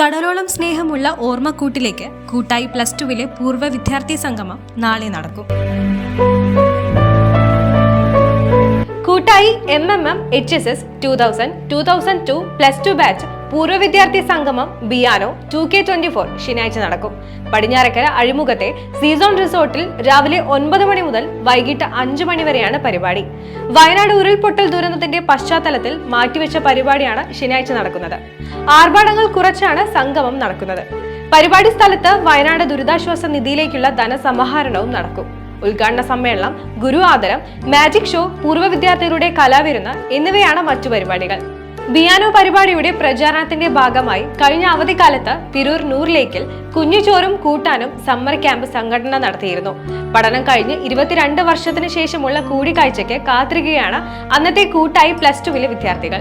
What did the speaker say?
കടലോളം സ്നേഹമുള്ള ഓർമ്മക്കൂട്ടിലേക്ക് കൂട്ടായി പ്ലസ് ടുവിലെ പൂർവ വിദ്യാർത്ഥി സംഗമം നാളെ നടക്കും. കൂട്ടായി M M M H S S two thousand two thousand two plus two batch പൂർവ വിദ്യാർത്ഥി സംഗമം ബിയാനോ ടു കെ ട്വന്റി ഫോർ ശനിയാഴ്ച നടക്കും. പടിഞ്ഞാറക്കര അഴിമുഖത്തെ സീസോൺ റിസോർട്ടിൽ രാവിലെ ഒൻപത് മണി മുതൽ വൈകിട്ട് അഞ്ചു മണി വരെയാണ് പരിപാടി. വയനാട് ഉരുൾപൊട്ടൽ ദുരന്തത്തിന്റെ പശ്ചാത്തലത്തിൽ മാറ്റിവെച്ച പരിപാടിയാണ് ശനിയാഴ്ച നടക്കുന്നത്. ആർഭാടങ്ങൾ കുറച്ചാണ് സംഗമം നടക്കുന്നത്. പരിപാടി സ്ഥലത്ത് വയനാട് ദുരിതാശ്വാസ നിധിയിലേക്കുള്ള ധനസമാഹരണവും നടക്കും. ഉദ്ഘാടന സമ്മേളനം ഗുരു ആദരം മാജിക് ഷോ പൂർവ വിദ്യാർത്ഥികളുടെ കലാവിരുന്ന് എന്നിവയാണ് മറ്റു പരിപാടികൾ. ബിയാനോ പരിപാടിയുടെ പ്രചാരണത്തിന്റെ ഭാഗമായി കഴിഞ്ഞ അവധിക്കാലത്ത് തിരൂർ നൂറിലേക്കിൽ കുഞ്ഞുചോറും കൂട്ടാനും സമ്മർ ക്യാമ്പ് സംഘടന നടത്തിയിരുന്നു. പഠനം കഴിഞ്ഞ് ഇരുപത്തിരണ്ട് വർഷത്തിന് ശേഷമുള്ള കൂടിക്കാഴ്ചയ്ക്ക് കാത്തിരിക്കുകയാണ് അന്നത്തെ കൂട്ടായി പ്ലസ് ടുവിലെ വിദ്യാർത്ഥികൾ.